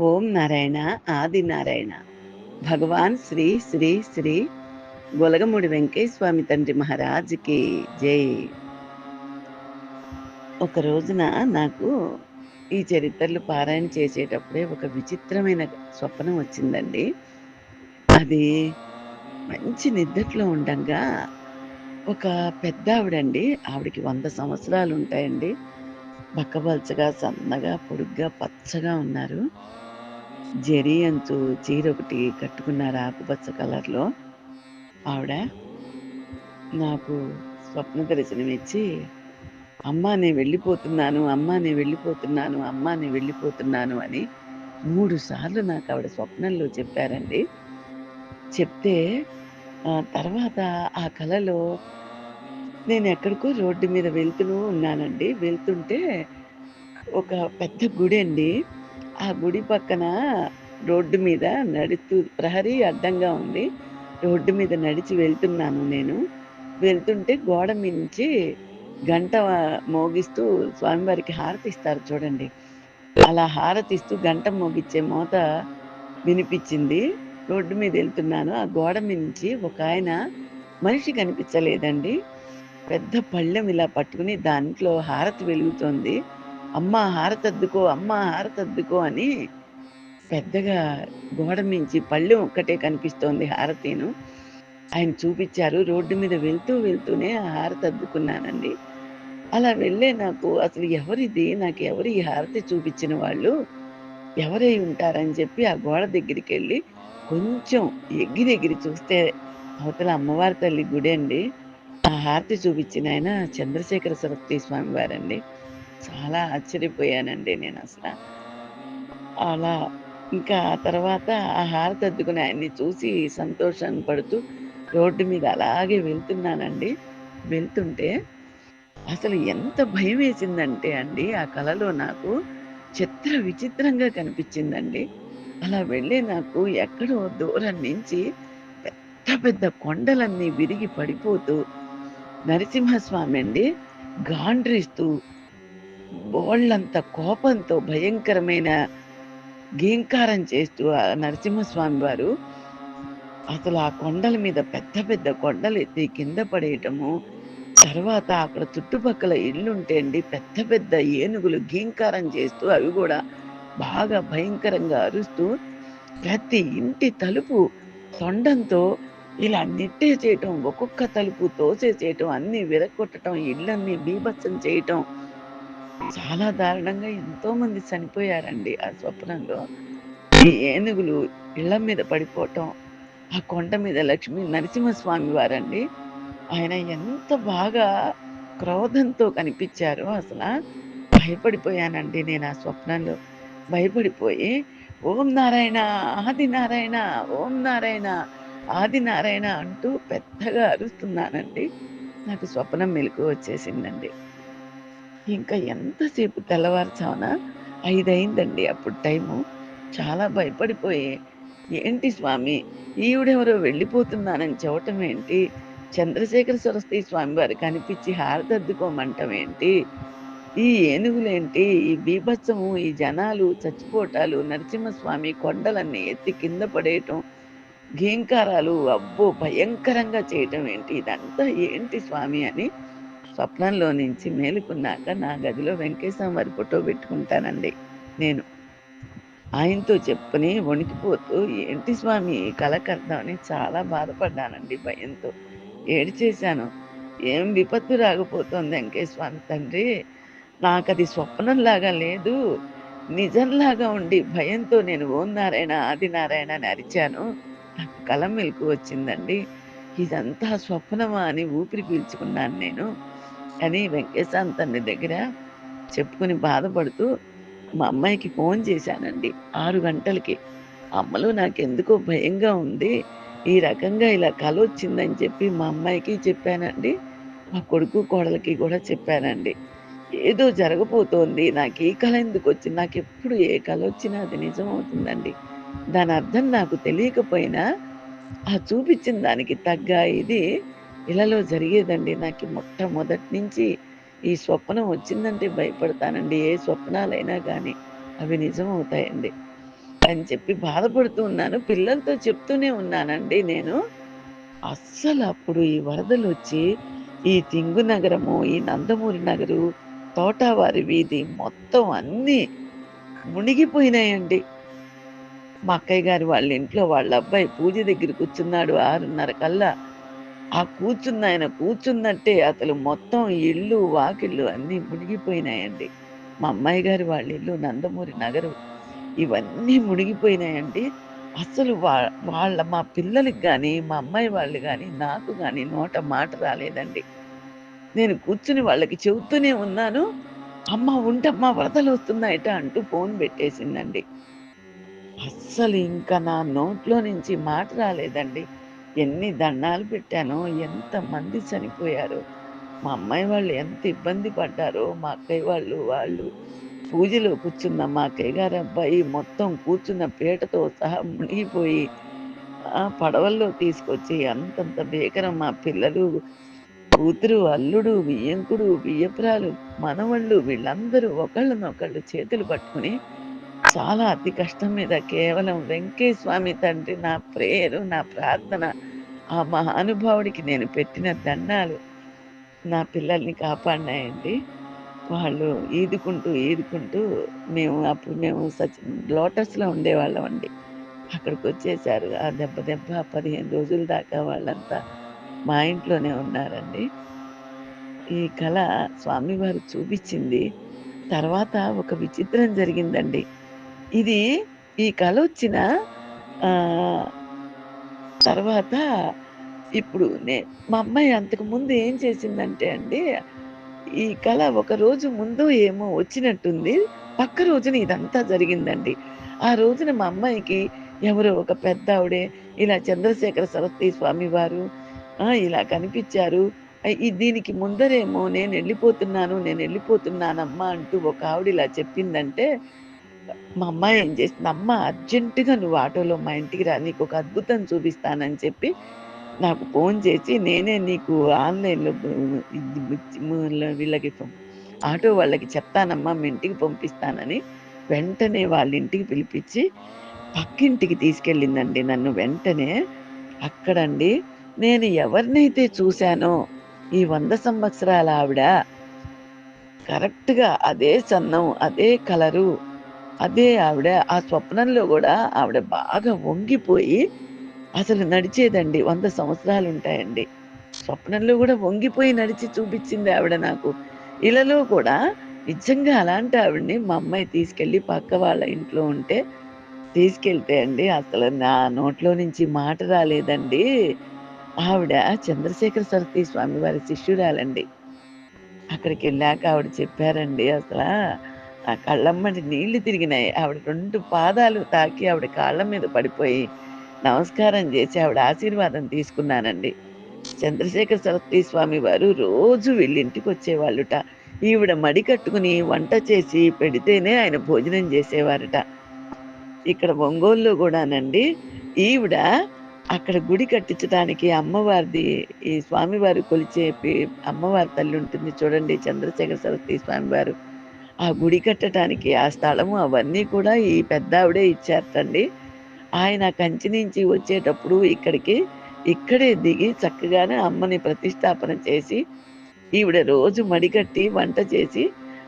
ఓం నారాయణ ఆది నారాయణ. భగవాన్ శ్రీ శ్రీ శ్రీ గొలగముడి వెంకయ్య స్వామి తండ్రి మహారాజుకి జై. ఒక రోజున నాకు ఈ చరిత్రలు పారాయణ చేసేటప్పుడే ఒక విచిత్రమైన స్వప్నం వచ్చిందండి. అది మంచి నిద్రలో ఉండంగా ఒక పెద్ద ఆవిడండి ఆవిడకి వంద సంవత్సరాలు ఉంటాయండి. బక్కబల్చగా సన్నగా పొడుగ్గా పచ్చగా ఉన్నారు. జరీ అంచు చీర ఒకటి కట్టుకున్నారు ఆకుపచ్చ కలర్లో. ఆవిడ నాకు స్వప్న దర్శనమిచ్చి అమ్మా నేను వెళ్ళిపోతున్నాను అమ్మా నేను వెళ్ళిపోతున్నాను అమ్మా నేను వెళ్ళిపోతున్నాను అని మూడు సార్లు నాకు ఆవిడ స్వప్నంలో చెప్పారండి. చెప్తే తర్వాత ఆ కళలో నేను ఎక్కడికో రోడ్డు మీద వెళ్తూ ఉన్నానండి. వెళ్తుంటే ఒక పెద్ద గుడి అండి. ఆ గుడి పక్కన రోడ్డు మీద నడుస్తూ ప్రహరీ అడ్డంగా ఉంది. రోడ్డు మీద నడిచి వెళ్తున్నాను నేను. వెళ్తుంటే గోడ మించి గంట మోగిస్తూ స్వామివారికి హారతి ఇస్తారు చూడండి. అలా హారతిస్తూ గంట మోగిచ్చే మోత వినిపించింది. రోడ్డు మీద వెళ్తున్నాను. ఆ గోడ మించి ఒక ఆయన మనిషి కనిపించలేదండి. పెద్ద పళ్ళెం ఇలా పట్టుకుని దాంట్లో హారతి వెలుగుతోంది. అమ్మ హారతద్దుకో అమ్మ హారతద్దుకో అని పెద్దగా గోడ మించి పళ్ళెం ఒక్కటే కనిపిస్తోంది హారతిను. ఆయన చూపించారు రోడ్డు మీద వెళ్తూ వెళ్తూనే ఆ హారతి అద్దుకున్నానండి. అలా వెళ్ళే నాకు అసలు ఎవరిది నాకు ఎవరు ఈ హారతి చూపించిన వాళ్ళు? ఎవరై ఉంటారని చెప్పి ఆ గోడ దగ్గరికి వెళ్ళి కొంచెం ఎగిరి ఎగిరి చూస్తే అవతల అమ్మవారి తల్లి గుడి అండి ఆ హారతి చూపించిన ఆయన చంద్రశేఖర సరస్వతి స్వామి వారండి చాలా ఆశ్చర్యపోయానండి నేను అసలు అలా ఇంకా ఆ తర్వాత ఆ హారతి అద్దుకుని ఆయన్ని చూసి సంతోషాన్ని పడుతూ రోడ్డు మీద అలాగే వెళ్తున్నానండి. వెళ్తుంటే అసలు ఎంత భయం వేసిందంటే అండి ఆ కళలో నాకు చిత్ర విచిత్రంగా కనిపించిందండి. అలా వెళ్ళి నాకు ఎక్కడో దూరం నుంచి పెద్ద పెద్ద కొండలన్నీ విరిగి పడిపోతూ నరసింహస్వామి అండి గాండ్రిస్తూ బోళ్ళంత కోపంతో భయంకరమైన గీంకారం చేస్తూ ఆ నరసింహస్వామి వారు అసలు ఆ కొండల మీద పెద్ద పెద్ద కొండలు ఎత్తి కింద పడేయటము తర్వాత అక్కడ చుట్టుపక్కల ఇల్లుంటే అండి పెద్ద పెద్ద ఏనుగులు గీంకారం చేస్తూ అవి కూడా బాగా భయంకరంగా అరుస్తూ ప్రతి ఇంటి తలుపు తొండంతో ఇలా నిట్టే చేయటం ఒక్కొక్క తలుపు తోసే చేయటం అన్ని విరగొట్టడం ఇళ్ళన్ని బీభత్సం చేయటం చాలా దారుణంగా ఎంతోమంది చనిపోయారండి ఆ స్వప్నంలో. ఈ ఏనుగులు ఇళ్ళ మీద పడిపోవటం ఆ కొండ మీద లక్ష్మీ నరసింహస్వామి వారండి. ఆయన ఎంత బాగా క్రోధంతో కనిపించారో అసలు భయపడిపోయానండి నేను ఆ స్వప్నంలో. భయపడిపోయి ఓం నారాయణ ఆది నారాయణ ఓం నారాయణ ఆది నారాయణ అంటూ పెద్దగా అరుస్తున్నానండి. నాకు స్వప్నం మెలకు వచ్చేసిందండి. ఇంకా ఎంతసేపు తెల్లవారుచావున ఐదయిందండి అప్పుడు టైము. చాలా భయపడిపోయి. ఏంటి స్వామి? ఈవిడెవరో వెళ్ళిపోతున్నానని చెప్పటం ఏంటి? చంద్రశేఖర సరస్వతి స్వామి వారు కనిపించి హారతద్దుకోమంటం ఏంటి ఈ ఏనుగులేంటి? ఈ బీభత్సము ఈ జనాలు చచ్చిపోటాలు నరసింహస్వామి కొండలన్నీ ఎత్తి కింద పడేయటం గీంకారాలు అబ్బో భయంకరంగా చేయటం ఏంటి? ఇదంతా ఏంటి స్వామి అని స్వప్నంలో నుంచి మేలుకున్నాక నా గదిలో వెంకటేశ్వర వారి ఫోటో పెట్టుకుంటానండి నేను. ఆయనతో చెప్పుని వణికిపోతూ ఏంటి స్వామి కలకర్దామని చాలా బాధపడ్డానండి భయంతో. ఏడ్చేశాను. ఏం విపత్తు రాకపోతుంది వెంకటేశ్వర స్వామి తండ్రి? నాకు అది స్వప్నంలాగా లేదు. నిజంలాగా ఉండి భయంతో నేను ఓం నారాయణ ఆది నారాయణ అని అరిచాను. నాకు కల మెలకు వచ్చిందండి. ఇదంతా స్వప్నమా? అని ఊపిరి పీల్చుకున్నాను నేను. అని వెంకటేశ్వర తండ్రి దగ్గర చెప్పుకుని బాధపడుతూ మా అమ్మాయికి ఫోన్ చేశానండి. ఆరు గంటలకి. అమ్మలో నాకెందుకో భయంగా ఉంది. ఈ రకంగా ఇలా కల వచ్చిందని చెప్పి మా అమ్మాయికి చెప్పానండి. మా కొడుకు కోడలకి కూడా చెప్పానండి. ఏదో జరగబోతోంది. నాకు ఈ కళ ఎందుకు వచ్చింది? నాకు ఎప్పుడు ఏ కళ వచ్చినా అది నిజం అవుతుందండి దాని అర్థం నాకు తెలియకపోయినా ఆ చూపించిన దానికి తగ్గ ఇది ఇలాలో జరిగేదండి నాకు మొట్టమొదటి నుంచి ఈ స్వప్నం వచ్చిందంటే భయపడతానండి ఏ స్వప్నాలైనా కానీ అవి నిజం అవుతాయండి అని చెప్పి బాధపడుతూ ఉన్నాను. పిల్లలతో చెప్తూనే ఉన్నానండి నేను. అస్సలు అప్పుడు ఈ వరదలు వచ్చి ఈ తింగు నగరము, ఈ నందమూరి నగరు, తోటవారి వీధి మొత్తం అన్నీ మునిగిపోయినాయండి. మా అక్కయ్య గారు వాళ్ళ ఇంట్లో వాళ్ళ అబ్బాయి పూజ దగ్గర కూర్చున్నాడు 6:30 కల్లా. ఆ కూర్చున్నాయన కూర్చున్నట్టే అసలు మొత్తం ఇల్లు, వాకిళ్ళు అన్నీ మునిగిపోయినాయండి. మా అమ్మాయి గారి వాళ్ళ ఇల్లు నందమూరి నగరు. ఇవన్నీ మునిగిపోయినాయండి. అసలు వా వాళ్ళ మా పిల్లలకి కానీ మా అమ్మాయి వాళ్ళు కానీ నాకు కానీ నోట మాట రాలేదండి. నేను కూర్చుని వాళ్ళకి చెబుతూనే ఉన్నాను. "అమ్మ ఉంటమ్మా వరదలు వస్తున్నాయట అంటూ ఫోన్ పెట్టేసిందండి. అస్సలు ఇంకా నా నోట్లో నుంచి మాట రాలేదండి. ఎన్ని దండాలు పెట్టానో, ఎంతమంది చనిపోయారు మా అమ్మాయి వాళ్ళు ఎంత ఇబ్బంది పడ్డారో, మా అక్కయ్య వాళ్ళు, వాళ్ళు పూజలో కూర్చున్న మా అక్కయ్య గారు అబ్బాయి మొత్తం కూర్చున్న పీటతో సహా మునిగిపోయి పడవల్లో తీసుకొచ్చి అంతంత భీకరం మా పిల్లలు, కూతురు, అల్లుడు, బియ్యంకుడు బియ్యపురాలు మనవళ్ళు వీళ్ళందరూ ఒకళ్ళనొకళ్ళు చేతులు పట్టుకొని చాలా అతి కష్టం మీద కేవలం వెంకయ్య స్వామి తండ్రి నా ప్రేయరు, నా ప్రార్థన, ఆ మహానుభావుడికి నేను పెట్టిన దండాలు నా పిల్లల్ని కాపాడినాయండి. వాళ్ళు ఈదుకుంటూ, ఈదుకుంటూ మేము అప్పుడు మేము సచ్ లోటస్‌లో ఉండేవాళ్ళమండి. అక్కడికొచ్చేసారు. ఆ దెబ్బ దెబ్బ 15 రోజుల దాకా వాళ్ళంతా మా ఇంట్లోనే ఉన్నారండి. ఈ కళ స్వామివారు చూపించింది తర్వాత ఒక విచిత్రం జరిగిందండి. ఇది ఈ కళ వచ్చిన తర్వాత ఇప్పుడు నే మా అమ్మాయి అంతకు ముందు ఏం చేసిందంటే అండి, ఈ కళ ఒక రోజు ముందు ఏమో వచ్చినట్టుంది. పక్క రోజున ఇదంతా జరిగిందండి. ఆ రోజున మా అమ్మాయికి ఎవరో ఒక పెద్ద ఆవిడే ఇలా చంద్రశేఖర సరస్వతి స్వామి వారు ఇలా కనిపించారు దీనికి ముందరేమో నేను వెళ్ళిపోతున్నాను నేను వెళ్ళిపోతున్నానమ్మా అంటూ ఒక ఆవిడ ఇలా చెప్పిందంటే, మా అమ్మాయి ఏం చేసింది, "అమ్మ అర్జెంటుగా నువ్వు ఆటోలో మా ఇంటికి రా. నీకు ఒక అద్భుతం చూపిస్తానని" చెప్పి నాకు ఫోన్ చేసి, నేనే నీకు ఆన్‌లైన్‌లో వీళ్ళకి ఆటో వాళ్ళకి చెప్తానమ్మా మీ ఇంటికి పంపిస్తానని, వెంటనే వాళ్ళ ఇంటికి పిలిపించి పక్కింటికి తీసుకెళ్ళిందండి నన్ను వెంటనే. అక్కడండి నేను ఎవరినైతే చూశానో ఈ వంద సంవత్సరాల ఆవిడ కరెక్ట్‌గా అదే సన్నం, అదే కలరు, అదే ఆవిడ. ఆ స్వప్నంలో కూడా ఆవిడ బాగా వంగిపోయి అసలు నడిచేదండి. వంద సంవత్సరాలు ఉంటాయండి స్వప్నంలో కూడా వంగిపోయి నడిచి చూపించింది ఆవిడ నాకు. ఇళ్ళలో కూడా నిజంగా అలాంటి ఆవిడని మా అమ్మాయి తీసుకెళ్ళి పక్క వాళ్ళ ఇంట్లో ఉంటే తీసుకెళ్తే అండి అసలు నా నోట్లో నుంచి మాట రాలేదండి. ఆవిడ చంద్రశేఖర సరస్వతి స్వామి వారి శిష్యురాలండి. అక్కడికెళ్ళాక ఆవిడ చెప్పారండి అసలు ఆ కళ్ళమ్మటి నీళ్ళు తిరిగినాయి. ఆవిడ రెండు పాదాలు తాకి ఆవిడ కాళ్ళ మీద పడిపోయి, నమస్కారం చేసి ఆవిడ ఆశీర్వాదం తీసుకున్నానండి. చంద్రశేఖర సరస్వతి స్వామి వారు రోజు వీళ్ళింటికొచ్చేవాళ్ళుట. ఈవిడ మడి కట్టుకుని వంట చేసి పెడితేనే ఆయన భోజనం చేసేవారట ఇక్కడ ఒంగోలులో కూడానండి ఈవిడ అక్కడ గుడి కట్టించటానికి అమ్మవారిది ఈ స్వామివారు కొలిచే అమ్మవారి తల్లి ఉంటుంది చూడండి చంద్రశేఖర సరస్వతి స్వామివారు. ఆ గుడి కట్టటానికి ఆ స్థలము అవన్నీ కూడా ఈ పెద్దావిడే ఇచ్చారటండి. ఆయన కంచి నుంచి వచ్చేటప్పుడు ఇక్కడికి ఇక్కడే దిగి చక్కగానే అమ్మని ప్రతిష్టాపన చేసి, ఈవిడ రోజు మడికట్టి వంట చేసి,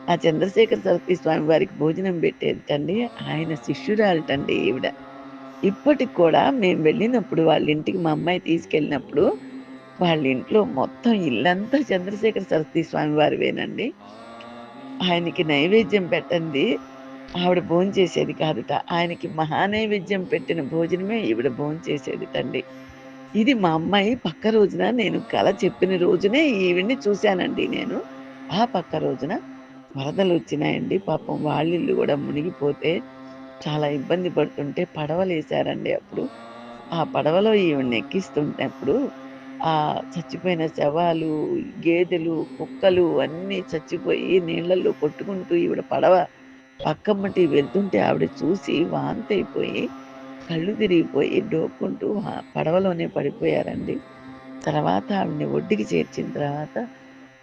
ఆ చంద్రశేఖర సరస్వతి స్వామి వారికి భోజనం పెట్టేటండి ఆయన శిష్యురాలటండి ఈవిడ. ఇప్పటికి కూడా మేము వెళ్ళినప్పుడు వాళ్ళ ఇంటికి మా అమ్మాయి తీసుకెళ్ళినప్పుడు, వాళ్ళ ఇంట్లో మొత్తం ఇల్లంతా చంద్రశేఖర సరస్వతి స్వామి వారివేనండి. ఆయనకి నైవేద్యం పెట్టండి ఆవిడ భోంచేసేది కాదుట. ఆయనకి మహానైవేద్యం పెట్టిన భోజనమే ఈవిడ భోంచేసేదిటండి. ఇది మా అమ్మాయి పక్క రోజున నేను కల చెప్పిన రోజునే ఈవిడ్ని చూశానండి నేను. ఆ పక్క రోజున వరదలు వచ్చినాయండి పాపం వాళ్ళిల్లు కూడా మునిగిపోతే చాలా ఇబ్బంది పడుతుంటే పడవలేశారండి అప్పుడు. ఆ పడవలో ఈవిడ్ని అప్పుడు ఆ చచ్చిపోయిన శవాలు, గేదెలు, కుక్కలు అన్నీ చచ్చిపోయి నీళ్ళల్లో కొట్టుకుంటూ ఈవిడ పడవ పక్కమ్మటి వెళ్తుంటే ఆవిడ చూసి వాంతైపోయి కళ్ళు తిరిగిపోయి డోక్కుంటూ పడవలోనే పడిపోయారండి. తర్వాత ఆవిడని ఒడ్డుకి చేర్చిన తర్వాత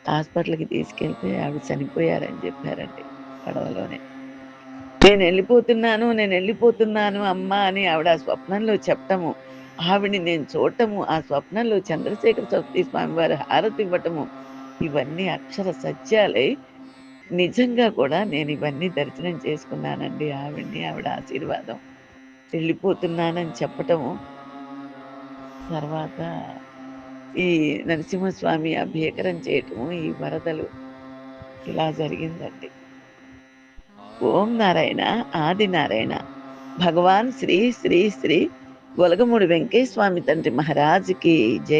హాస్పిటల్‌కి తీసుకెళ్తే ఆవిడ చనిపోయారని చెప్పారండి పడవలోనే. నేను వెళ్ళిపోతున్నాను నేను వెళ్ళిపోతున్నాను అమ్మా అని ఆవిడ స్వప్నంలో చెప్పటము, ఆవిడని నేను చూడటము, ఆ స్వప్నంలో చంద్రశేఖర సరస్వతి స్వామివారి హారతివ్వటము, ఇవన్నీ అక్షర సత్యాలై నిజంగా కూడా నేను ఇవన్నీ దర్శనం చేసుకున్నానండి ఆవిడ్ని ఆవిడ ఆశీర్వాదం. వెళ్ళిపోతున్నానని చెప్పటము తర్వాత ఈ నరసింహస్వామి అభ్యకరం చేయటము, ఈ వరదలు ఇలా జరిగిందండి. ఓం నారాయణ, ఆది నారాయణ. భగవాన్ శ్రీ శ్రీ శ్రీ వెంకయ్య స్వామి తండ్రి మహారాజుకి జై.